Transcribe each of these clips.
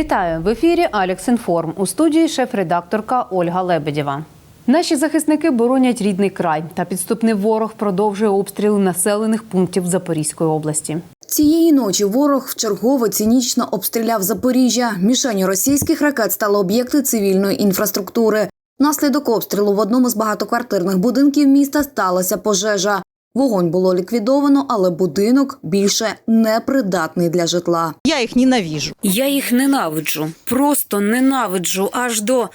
Вітаю в ефірі Алекс Інформ. У студії шеф-редакторка Ольга Лебедєва. Наші захисники боронять рідний край, та підступний ворог продовжує обстріли населених пунктів Запорізької області. Цієї ночі ворог вчергове цинічно обстріляв Запоріжжя. Мішенью російських ракет стали об'єкти цивільної інфраструктури. Внаслідок обстрілу в одному з багатоквартирних будинків міста сталася пожежа. Вогонь було ліквідовано, але будинок більше не придатний для житла. Я их ненавижу. Я їх ненавиджу, просто ненавиджу аж до.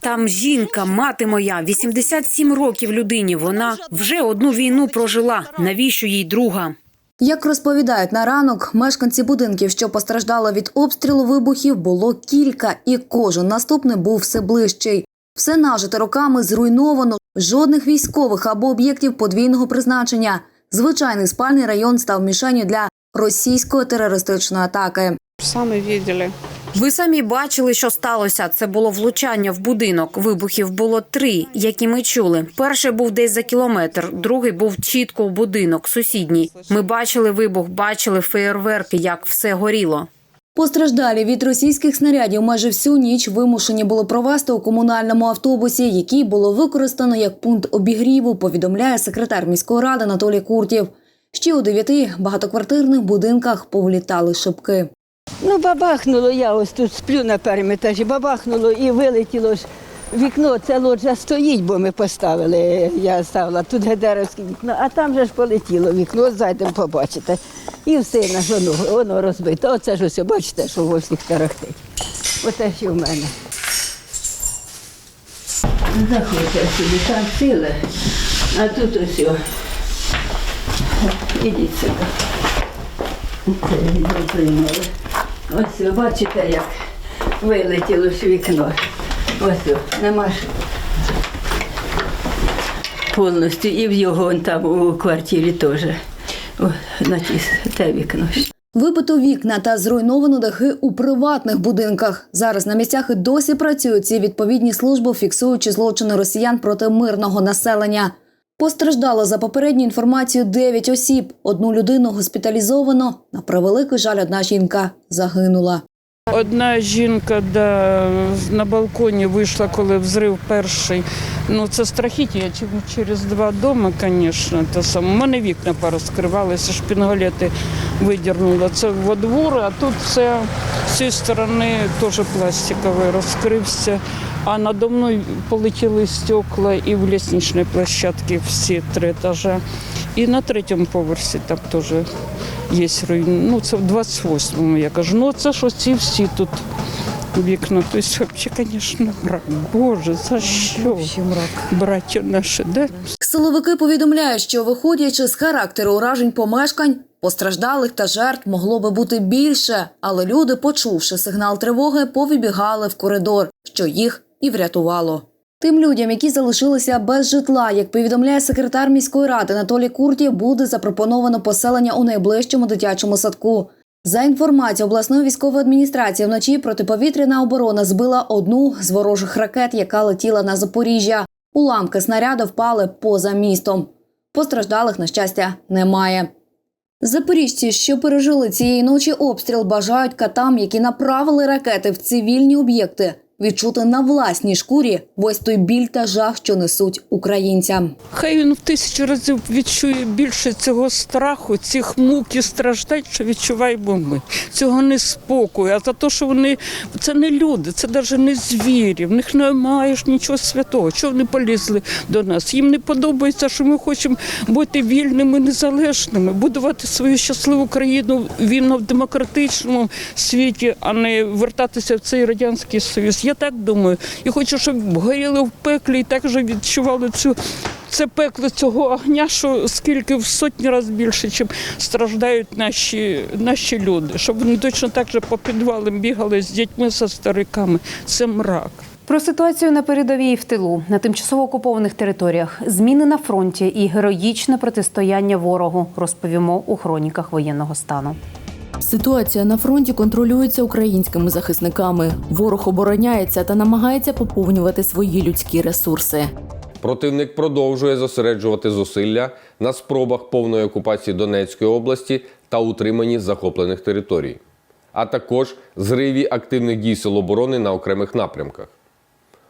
Там жінка, мати моя, 87 років людині. Вона вже одну війну прожила. Навіщо їй друга? Як розповідають на ранок, мешканці будинків, що постраждали від обстрілу вибухів, було кілька, і кожен наступний був все ближчий. Все нажите роками зруйновано, жодних військових або об'єктів подвійного призначення. Звичайний спальний район став мішенью для російської терористичної атаки. Сами видели. Ви самі бачили, що сталося. Це було влучання в будинок. Вибухів було три, які ми чули. Перший був десь за кілометр, другий був чітко в будинок, сусідній. Ми бачили вибух, бачили феєрверки, як все горіло. Постраждалі від російських снарядів майже всю ніч вимушені були провести у комунальному автобусі, який було використано як пункт обігріву, повідомляє секретар міської ради Анатолій Куртів. Ще у дев'яти багатоквартирних будинках повлітали шибки. Ну, бабахнуло, я ось тут сплю на першому етажі, бабахнуло і вилетіло вікно. Це лоджа стоїть, бо ми поставили. Я ставила тут гедеровське вікно, а там же ж полетіло вікно, зайдемо побачите. І все на воно, воно розбито. Оце ж ось, бачите, що во всіх тарахтить. Оте що в мене. Заходьте сюди, там ціле, а тут ось. Ідіть сюди. Ось ви бачите, як вилетіло ж вікно. Ось нема ж повністю і в його там у квартирі теж. На ті, те вікно. Вибито вікна та зруйновано дахи у приватних будинках. Зараз на місцях і досі працюють ці відповідні служби, фіксуючи злочини росіян проти мирного населення. Постраждало за попередню інформацію 9 осіб. Одну людину госпіталізовано. На превеликий жаль, одна жінка загинула. Одна жінка да, на балконі вийшла, коли взрив перший. Ну це страхіття. Через два дома, звісно, те саме. У мене вікна порозкривалися, шпінгалети видірнуло. Це во двор, а тут все з цієї сторони теж пластиковий розкрився. А надо мною полетіли стекла і в лісничній площадці всі три етажа. І на третьому поверсі там теж є руйни. Ну, це в 28-му, я кажу. Ну, це ж ці всі тут вікна. Тобто, взагалі, звісно, мрак. Боже, за що? Браття наші, де? Силовики повідомляють, що виходячи з характеру уражень помешкань, постраждалих та жертв могло би бути більше, але люди, почувши сигнал тривоги, повибігали в коридор, що їх і врятувало. Тим людям, які залишилися без житла, як повідомляє секретар міської ради Анатолій Куртів, буде запропоновано поселення у найближчому дитячому садку. За інформацією обласної військової адміністрації, вночі протиповітряна оборона збила одну з ворожих ракет, яка летіла на Запоріжжя. Уламки снаряду впали поза містом. Постраждалих, на щастя, немає. Запоріжці, що пережили цієї ночі обстріл, бажають катам, які направили ракети в цивільні об'єкти, відчути на власній шкурі весь той біль та жах, що несуть українцям. Хай він в тисячу разів відчує більше цього страху, цих мук і страждань, що відчуваємо ми. Цього неспокою. А за те, що вони це не люди, це навіть не звірі. В них немає ж нічого святого. Чого вони полізли до нас? Їм не подобається, що ми хочемо бути вільними, незалежними, будувати свою щасливу країну вільно в демократичному світі, а не вертатися в цей радянський союз. Я так думаю. І хочу, щоб горіли в пеклі і так же відчували цю це пекло цього огня, що скільки в сотні разів більше, чим страждають наші, наші люди, щоб вони точно так же по підвалам бігали з дітьми, зі стариками. Це мрак. Про ситуацію на передовій в тилу на тимчасово окупованих територіях, зміни на фронті і героїчне протистояння ворогу розповімо у хроніках воєнного стану. Ситуація на фронті контролюється українськими захисниками. Ворог обороняється та намагається поповнювати свої людські ресурси. Противник продовжує зосереджувати зусилля на спробах повної окупації Донецької області та утриманні захоплених територій. а також зриві активних дій Сил оборони на окремих напрямках.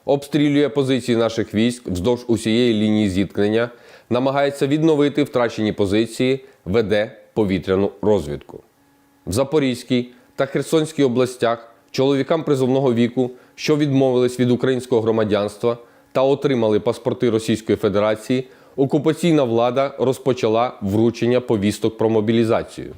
Обстрілює позиції наших військ вздовж усієї лінії зіткнення, намагається відновити втрачені позиції, веде повітряну розвідку. В Запорізькій та Херсонській областях чоловікам призовного віку, що відмовились від українського громадянства та отримали паспорти Російської Федерації, окупаційна влада розпочала вручення повісток про мобілізацію.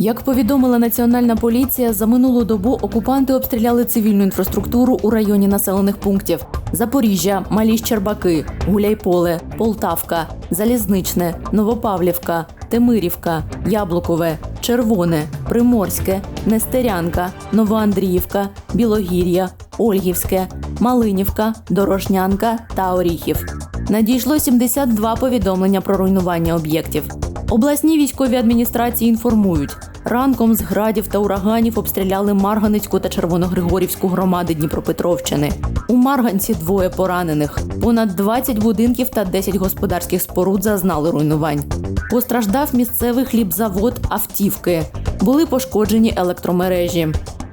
Як повідомила національна поліція, за минулу добу окупанти обстріляли цивільну інфраструктуру у районі населених пунктів: Запоріжжя, Малі Щербаки, Гуляйполе, Полтавка, Залізничне, Новопавлівка, Темирівка, Яблукове, Червоне, Приморське, Нестерянка, Новоандріївка, Білогір'я, Ольгівське, Малинівка, Дорожнянка та Оріхів. Надійшло 72 повідомлення про руйнування об'єктів. Обласні військові адміністрації інформують, ранком з градів та ураганів обстріляли Марганецьку та Червоногригорівську громади Дніпропетровщини. У Марганці двоє поранених. Понад 20 будинків та 10 господарських споруд зазнали руйнувань. Постраждав місцевий хлібзавод автівки. Були пошкоджені електромережі.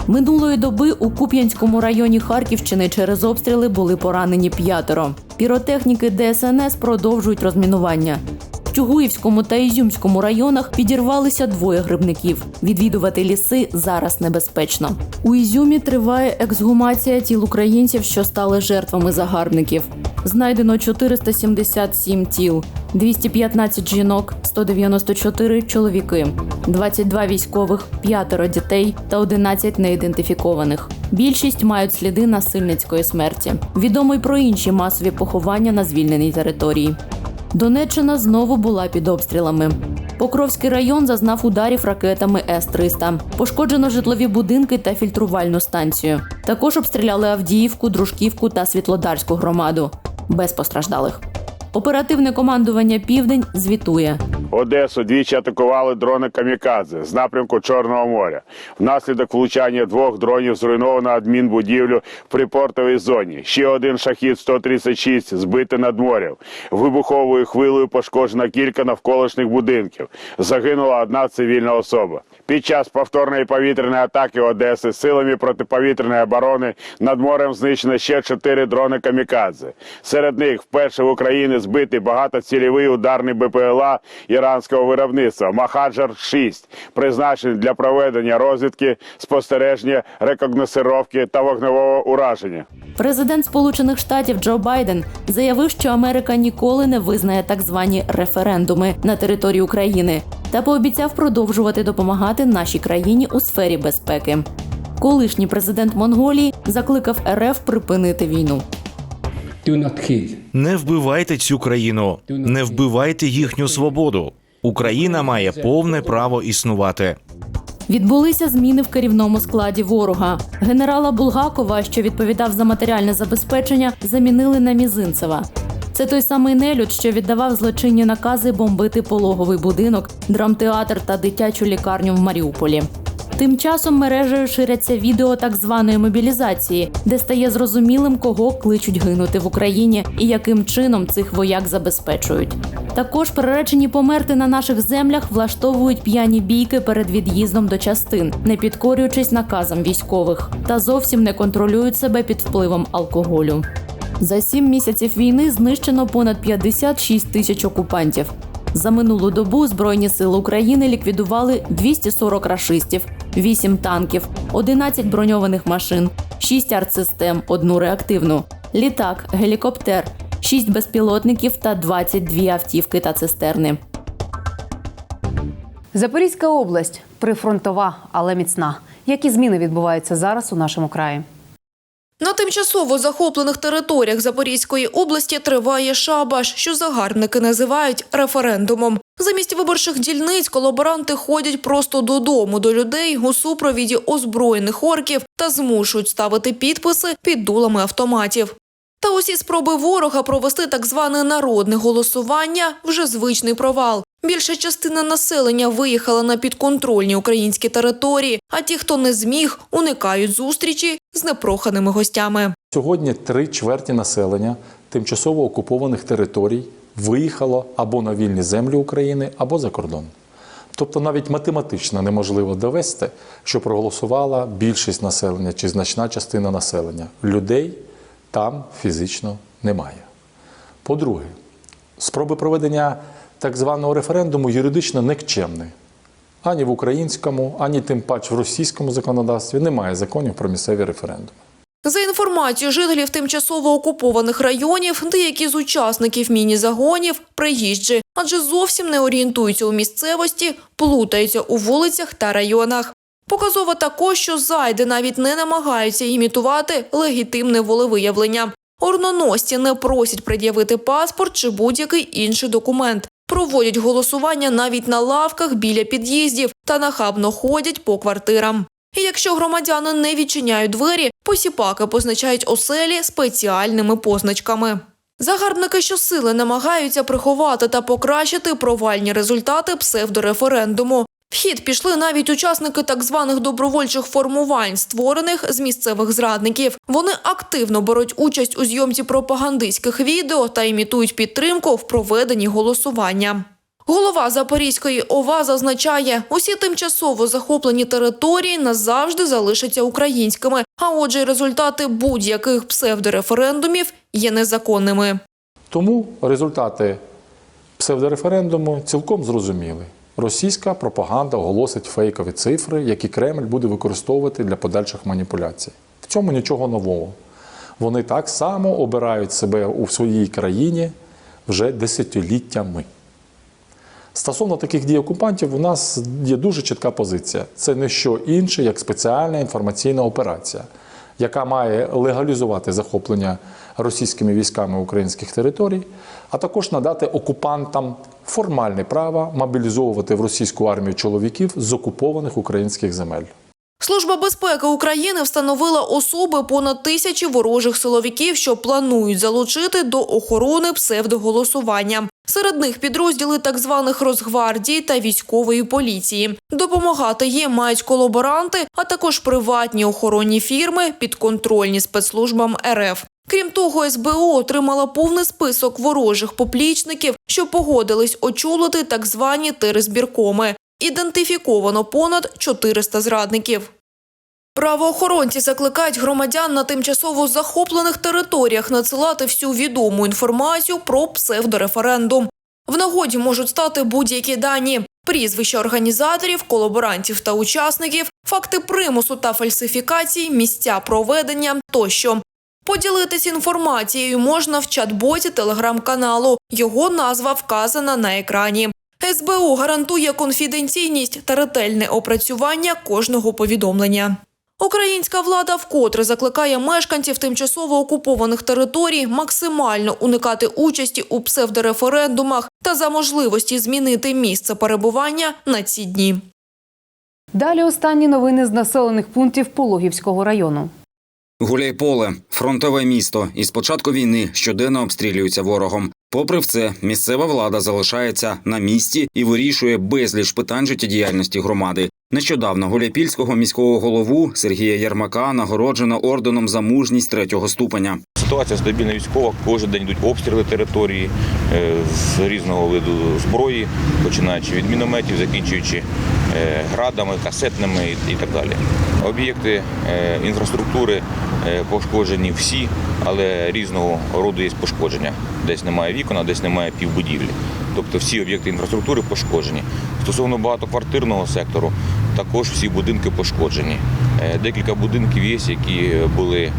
Минулої доби у Куп'янському районі Харківщини через обстріли були поранені п'ятеро. Піротехніки ДСНС продовжують розмінування. Чугуївському та Ізюмському районах підірвалися двоє грибників. Відвідувати ліси зараз небезпечно. У Ізюмі триває ексгумація тіл українців, що стали жертвами загарбників. Знайдено 477 тіл, 215 жінок, 194 чоловіки, 22 військових, 5 дітей та 11 неідентифікованих. Більшість мають сліди насильницької смерті. Відомо й про інші масові поховання на звільненій території. Донеччина знову була під обстрілами. Покровський район зазнав ударів ракетами С-300. Пошкоджено житлові будинки та фільтрувальну станцію. Також обстріляли Авдіївку, Дружківку та Світлодарську громаду. Без постраждалих. Оперативне командування Південь звітує. Одесу двічі атакували дрони камікадзе з напрямку Чорного моря. Внаслідок влучання двох дронів зруйновано адмінбудівлю в припортовій зоні. Ще один шахід 136 збитий над морем. Вибуховою хвилею пошкоджено кілька навколишніх будинків. Загинула одна цивільна особа. Під час повторної повітряної атаки Одеси силами протиповітряної оборони над морем знищено ще чотири дрони камікадзе. Серед них вперше в Україні збитий багатоцільовий ударний БПЛА іранського виробництва Махаджар-6, призначений для проведення розвідки, спостереження, рекогносировки та вогневого ураження. Президент Сполучених Штатів Джо Байден заявив, що Америка ніколи не визнає так звані референдуми на території України та пообіцяв продовжувати допомагати нашій країні у сфері безпеки. Колишній президент Монголії закликав РФ припинити війну. Не вбивайте цю країну, не вбивайте їхню свободу. Україна має повне право існувати. Відбулися зміни в керівному складі ворога. Генерала Булгакова, що відповідав за матеріальне забезпечення, замінили на Мізинцева. Це той самий нелюд, що віддавав злочинні накази бомбити пологовий будинок, драмтеатр та дитячу лікарню в Маріуполі. Тим часом мережею ширяться відео так званої мобілізації, де стає зрозумілим, кого кличуть гинути в Україні і яким чином цих вояк забезпечують. Також приречені померти на наших землях влаштовують п'яні бійки перед від'їздом до частин, не підкорюючись наказам військових, та зовсім не контролюють себе під впливом алкоголю. За сім місяців війни знищено понад 56 тисяч окупантів. За минулу добу Збройні сили України ліквідували 240 рашистів, 8 танків, 11 броньованих машин, 6 артсистем, одну реактивну, літак, гелікоптер, 6 безпілотників та 22 автівки та цистерни. Запорізька область прифронтова, але міцна. Які зміни відбуваються зараз у нашому краї? На тимчасово захоплених територіях Запорізької області триває шабаш, що загарбники називають референдумом. Замість виборчих дільниць колаборанти ходять просто додому до людей у супровіді озброєних орків та змушують ставити підписи під дулами автоматів. Та усі спроби ворога провести так зване народне голосування вже звичний провал. Більша частина населення виїхала на підконтрольні українські території, а ті, хто не зміг, уникають зустрічі з непроханими гостями. Сьогодні три чверті населення тимчасово окупованих територій виїхало або на вільні землі України, або за кордон. Тобто навіть математично неможливо довести, що проголосувала більшість населення чи значна частина населення. Людей там фізично немає. По-друге, спроби проведення так званого референдуму юридично никчемні. Ані в українському, ані тим паче в російському законодавстві немає законів про місцеві референдуми. За інформацією жителів тимчасово окупованих районів, деякі з учасників міні-загонів приїжджі, адже зовсім не орієнтуються у місцевості, плутаються у вулицях та районах. Показово також, що зайди навіть не намагаються імітувати легітимне волевиявлення. Орноносці не просять пред'явити паспорт чи будь-який інший документ. Проводять голосування навіть на лавках біля під'їздів та нахабно ходять по квартирам. І якщо громадяни не відчиняють двері, посіпаки позначають оселі спеціальними позначками. Загарбники щосили намагаються приховати та покращити провальні результати псевдореферендуму. В хід пішли навіть учасники так званих добровольчих формувань, створених з місцевих зрадників. Вони активно беруть участь у зйомці пропагандистських відео та імітують підтримку в проведенні голосування. Голова Запорізької ОВА зазначає, усі тимчасово захоплені території назавжди залишаться українськими, а отже, результати будь-яких псевдореферендумів є незаконними. Тому результати псевдореферендуму цілком зрозуміли. Російська пропаганда оголосить фейкові цифри, які Кремль буде використовувати для подальших маніпуляцій. В цьому нічого нового. Вони так само обирають себе у своїй країні вже десятиліттями. Стосовно таких дій окупантів, у нас є дуже чітка позиція. Це не що інше, як спеціальна інформаційна операція, яка має легалізувати захоплення російськими військами українських територій, а також надати окупантам формальне право мобілізовувати в російську армію чоловіків з окупованих українських земель. Служба безпеки України встановила особи понад тисячі ворожих силовиків, що планують залучити до охорони псевдоголосування. Серед них підрозділи так званих Росгвардії та військової поліції. Допомагати їм мають колаборанти, а також приватні охоронні фірми, підконтрольні спецслужбам РФ. Крім того, СБУ отримала повний список ворожих поплічників, що погодились очолити так звані терезбіркоми. Ідентифіковано понад 400 зрадників. Правоохоронці закликають громадян на тимчасово захоплених територіях надсилати всю відому інформацію про псевдореферендум. В нагоді можуть стати будь-які дані: прізвища організаторів, колаборантів та учасників, факти примусу та фальсифікацій, місця проведення тощо. Поділитись інформацією можна в чат-боті телеграм-каналу. Його назва вказана на екрані. СБУ гарантує конфіденційність та ретельне опрацювання кожного повідомлення. Українська влада вкотре закликає мешканців тимчасово окупованих територій максимально уникати участі у псевдореферендумах та за можливості змінити місце перебування на ці дні. Далі останні новини з населених пунктів Пологівського району. Гуляйполе фронтове місто. І з початку війни щоденно обстрілюються ворогом. Попри все, місцева влада залишається на місці і вирішує безліч питань життєдіяльності громади. Нещодавно Гуляйпільського міського голову Сергія Ярмака нагороджено орденом за мужність третього ступеня. Ситуація стабільна військова. Кожен день йдуть обстріли території е, з різного виду зброї, починаючи від мінометів, закінчуючи е, градами, касетними і- так далі. Об'єкти е, інфраструктури пошкоджені всі, але різного роду є пошкодження. Десь немає вікон, десь немає півбудівлі. Тобто всі об'єкти інфраструктури пошкоджені. Стосовно багатоквартирного сектору, також всі будинки пошкоджені. Е, Декілька будинків є, які були е,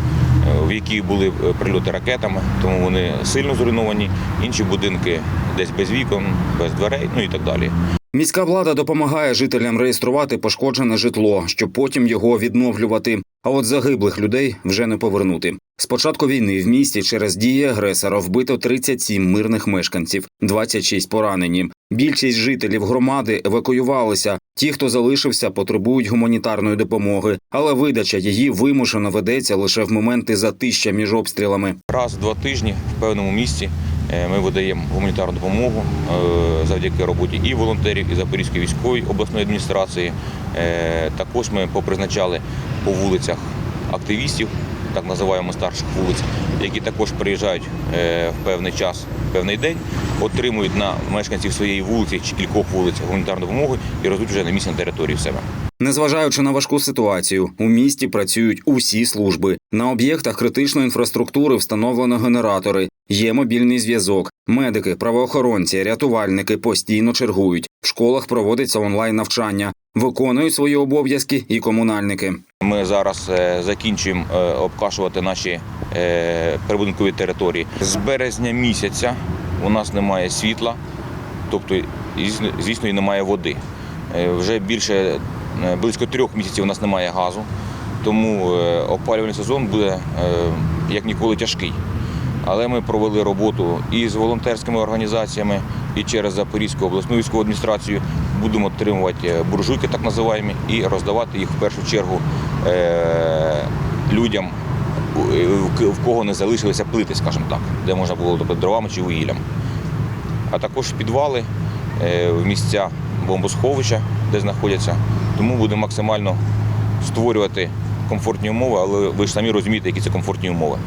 в які були е, прильоти ракетами, тому вони сильно зруйновані. Інші будинки десь без вікон, без дверей, ну і так далі. Міська влада допомагає жителям реєструвати пошкоджене житло, щоб потім його відновлювати. А от загиблих людей вже не повернути. З початку війни в місті через дії агресора вбито 37 мирних мешканців, 26 поранені. Більшість жителів громади евакуювалися. Ті, хто залишився, потребують гуманітарної допомоги, але видача її вимушено ведеться лише в моменти затища між обстрілами. Раз в два тижні в певному місці е, ми видаємо гуманітарну допомогу е, завдяки роботі і волонтерів, і Запорізької військової обласної адміністрації. Е, Також ми попризначали по вулицях активістів, так називаємо старших вулиць, які також приїжджають е, в певний час, в певний день, отримують на мешканців своєї вулиці чи кількох вулиць гуманітарну допомогу і розвуть вже на місці на території в себе. Незважаючи на важку ситуацію, у місті працюють усі служби. На об'єктах критичної інфраструктури встановлено генератори, є мобільний зв'язок. Медики, правоохоронці, рятувальники постійно чергують. Школах проводиться онлайн навчання, виконують свої обов'язки і комунальники. Ми зараз е, закінчуємо е, обкашувати наші е, прибудинкові території. З березня місяця у нас немає світла, тобто, звісно- і немає води. Вже більше близько трьох місяців у нас немає газу, тому опалювальний сезон буде як ніколи тяжкий. Але ми провели роботу і з волонтерськими організаціями, і через Запорізьку обласну військову адміністрацію будемо отримувати е, буржуйки, так називаємо, і роздавати їх в першу чергу е, людям, е, в кого не залишилися плити, скажімо так, де можна було дровами чи вугіллям. А також підвали в місця бомбосховища, де знаходяться. Тому будемо максимально створювати комфортні умови, але ви ж самі розумієте, які це комфортні умови.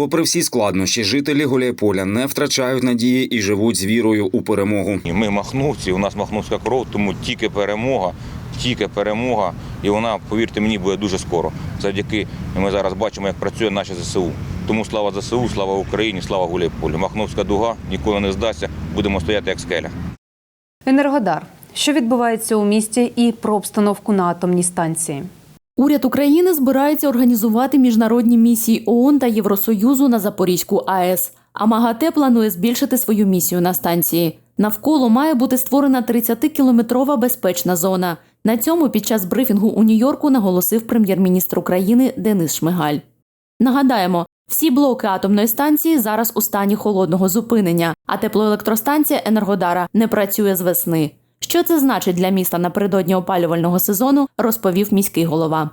Попри всі складнощі, жителі Гуляйполя не втрачають надії і живуть з вірою у перемогу. І Ми махновці, у нас махновська кров, тому тільки перемога, тільки перемога, і вона, повірте мені, буде дуже скоро. Завдяки ми зараз бачимо, як працює наше ЗСУ. Тому слава ЗСУ, слава Україні, слава Гуляйполю. Махновська дуга ніколи не здасться. Будемо стояти як скеля. Енергодар. Що відбувається у місті і про обстановку на атомній станції? Уряд України збирається організувати міжнародні місії ООН та Євросоюзу на Запорізьку АЕС. А МАГАТЕ планує збільшити свою місію на станції. Навколо має бути створена 30-кілометрова безпечна зона. На цьому під час брифінгу у Нью-Йорку наголосив прем'єр-міністр України Денис Шмигаль. Нагадаємо, всі блоки атомної станції зараз у стані холодного зупинення, а теплоелектростанція Енергодара не працює з весни. Що це значить для міста напередодні опалювального сезону, розповів міський голова.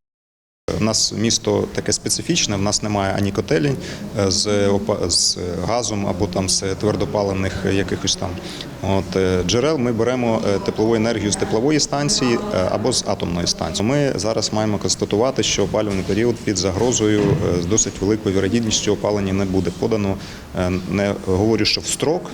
У нас місто таке специфічне, в нас немає ані котелень е, з, з газом або там з твердопаливних якихось там от, е, джерел. Ми беремо е, теплову енергію з теплової станції або з атомної станції. Ми зараз маємо констатувати, що опалювальний період під загрозою з досить великою вірогідністю опалення не буде подано. Не говорю, що в строк,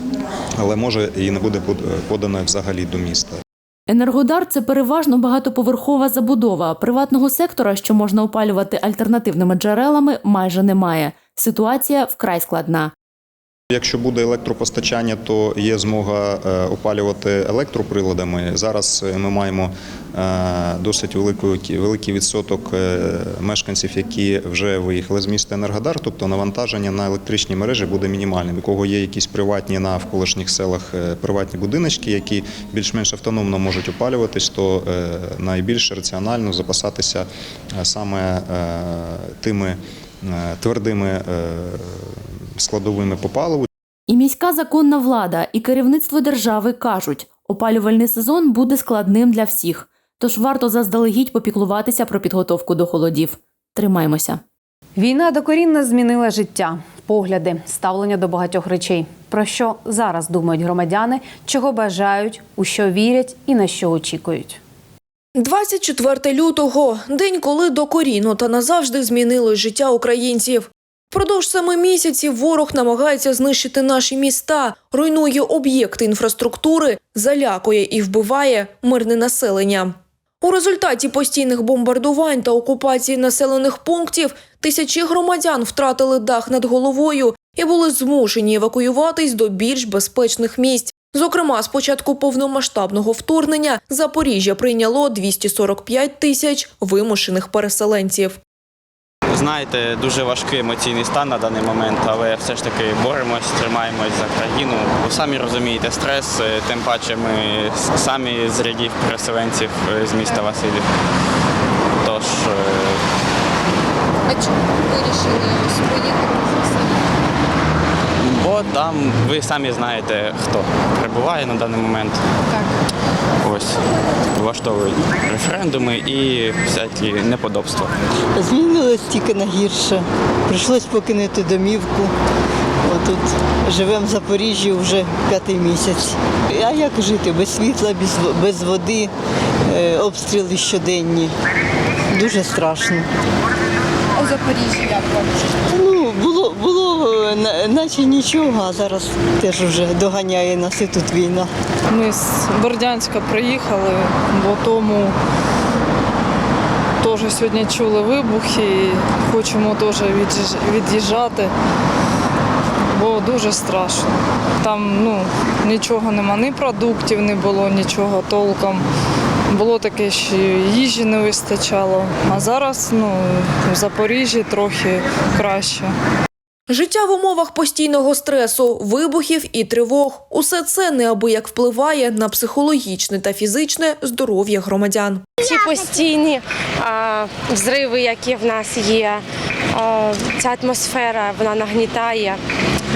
але може і не буде под- подано взагалі до міста. Енергодар це переважно багатоповерхова забудова. Приватного сектора, що можна опалювати альтернативними джерелами, майже немає. Ситуація вкрай складна. Якщо буде електропостачання, то є змога е, опалювати електроприладами. Зараз е, ми маємо е, досить великий відсоток мешканців, які вже виїхали з міста Енергодар, тобто навантаження на електричні мережі буде мінімальним. У кого є якісь приватні на навколишніх селах приватні будиночки, які більш-менш автономно можуть опалюватись, то найбільш раціонально запасатися саме тими твердими складовими по паливу. І міська законна влада, і керівництво держави кажуть, опалювальний сезон буде складним для всіх. Тож варто заздалегідь попіклуватися про підготовку до холодів. Тримаймося. Війна докорінно змінила життя, погляди, ставлення до багатьох речей. Про що зараз думають громадяни, чого бажають, у що вірять і на що очікують. 24 лютого – день, коли докорінно та назавжди змінилось життя українців. Впродовж семи місяців ворог намагається знищити наші міста, руйнує об'єкти інфраструктури, залякує і вбиває мирне населення. У результаті постійних бомбардувань та окупації населених пунктів тисячі громадян втратили дах над головою і були змушені евакуюватись до більш безпечних місць. Зокрема, з початку повномасштабного вторгнення Запоріжжя прийняло 245 тисяч вимушених переселенців. Знаєте, дуже важкий емоційний стан на даний момент, але все ж таки боремось, тримаємось за країну. Ви самі розумієте стрес, е, тим паче ми самі з рядів переселенців е, з міста Васильів. Тож е, А чому вирішили поїхати? Там ви самі знаєте, хто прибуває на даний момент. Ось влаштовують референдуми і всякі неподобства. Змінилось тільки на гірше. Прийшлось покинути домівку. Отут живемо в Запоріжжі вже п'ятий місяць. А як жити? Без світла, без, без води, е, обстріли щоденні. Дуже страшно. у Запоріжжі як вам? Ну, було, було е, на- наче нічого, а зараз теж вже доганяє нас і тут війна. Ми з Бердянська приїхали, бо тому теж сьогодні чули вибухи і хочемо теж від'їжджати, бо дуже страшно. Там ну, нічого нема, ні продуктів не було, нічого толком. Було таке, що їжі не вистачало. А зараз ну, в Запоріжжі трохи краще. Життя в умовах постійного стресу, вибухів і тривог – усе це неабияк впливає на психологічне та фізичне здоров'я громадян. Ці постійні а, взриви, які в нас є, а, ця атмосфера вона нагнітає.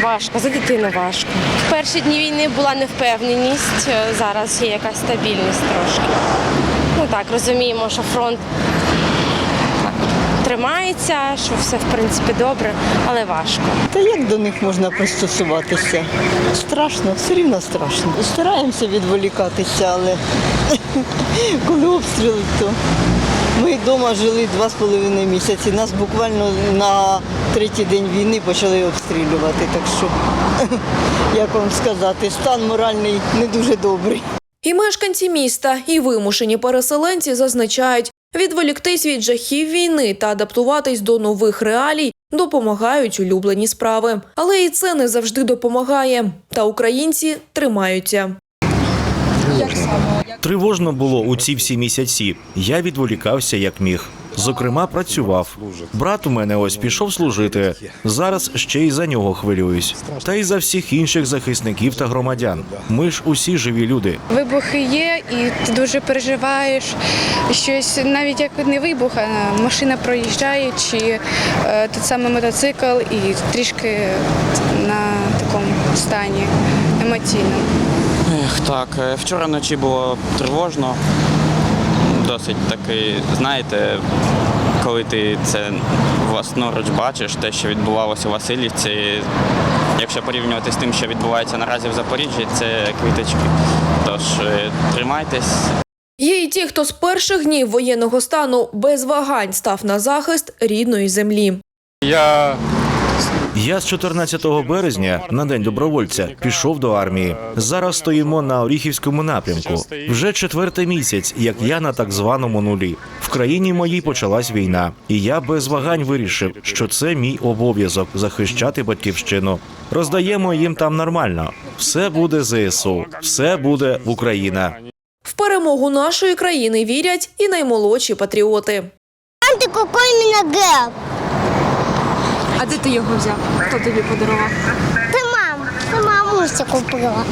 Важко, за дитину важко. В перші дні війни була невпевненість, е, зараз є якась стабільність трошки. Ну так, розуміємо, що фронт тримається, що все в принципі добре, але важко. Та як до них можна пристосуватися? Страшно, все рівно страшно. Стараємося відволікатися, але коли обстріли, то ми вдома жили два з половиною місяці. Нас буквально на третій день війни почали обстрілювати. Так що, як вам сказати, стан моральний не дуже добрий. І мешканці міста, і вимушені переселенці зазначають, відволіктись від жахів війни та адаптуватись до нових реалій допомагають улюблені справи. Але і це не завжди допомагає. Та українці тримаються. Тривожно було у ці всі місяці. Я відволікався як міг. Зокрема, працював. Брат у мене ось пішов служити. Зараз ще й за нього хвилююсь. Та й за всіх інших захисників та громадян. Ми ж усі живі люди. Вибухи є, і ти дуже переживаєш щось, навіть як не вибух, а машина проїжджає, чи е, той самий мотоцикл, і трішки на такому стані емоційному. Ех, так, е, вчора вночі було тривожно. Досить такий, знаєте, коли ти це власноруч бачиш, те, що відбувалося у Васильівці, якщо порівнювати з тим, що відбувається наразі в Запоріжжі, це квіточки. Тож е, тримайтесь. Є і ті, хто з перших днів воєнного стану без вагань став на захист рідної землі. Я я з 14 березня на день добровольця пішов до армії. Зараз стоїмо на Оріхівському напрямку. Вже четвертий місяць, як я на так званому нулі. В країні моїй почалась війна, і я без вагань вирішив, що це мій обов'язок захищати батьківщину. Роздаємо їм там нормально. Все буде ЗСУ, все буде Україна. В перемогу нашої країни вірять і наймолодші патріоти. Ти геп? А де ти його взяв? Хто тобі подарував? Ти мам, ти мамуся купила.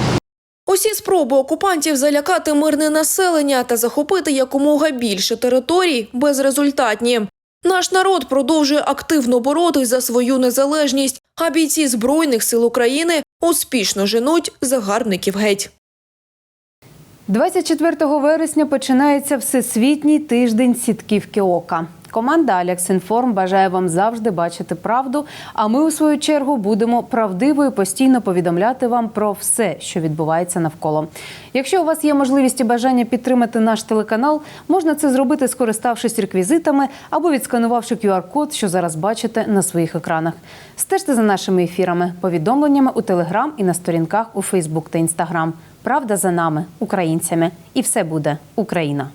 Усі спроби окупантів залякати мирне населення та захопити якомога більше територій безрезультатні. Наш народ продовжує активно боротись за свою незалежність, а бійці Збройних сил України успішно женуть загарбників геть. 24 вересня починається Всесвітній тиждень сітківки ока. Команда Аляксінформ бажає вам завжди бачити правду. А ми, у свою чергу, будемо правдиво і постійно повідомляти вам про все, що відбувається навколо. Якщо у вас є можливість і бажання підтримати наш телеканал, можна це зробити, скориставшись реквізитами або відсканувавши QR-код, що зараз бачите на своїх екранах. Стежте за нашими ефірами, повідомленнями у Телеграм і на сторінках у Фейсбук та Інстаграм. Правда за нами, українцями, і все буде Україна.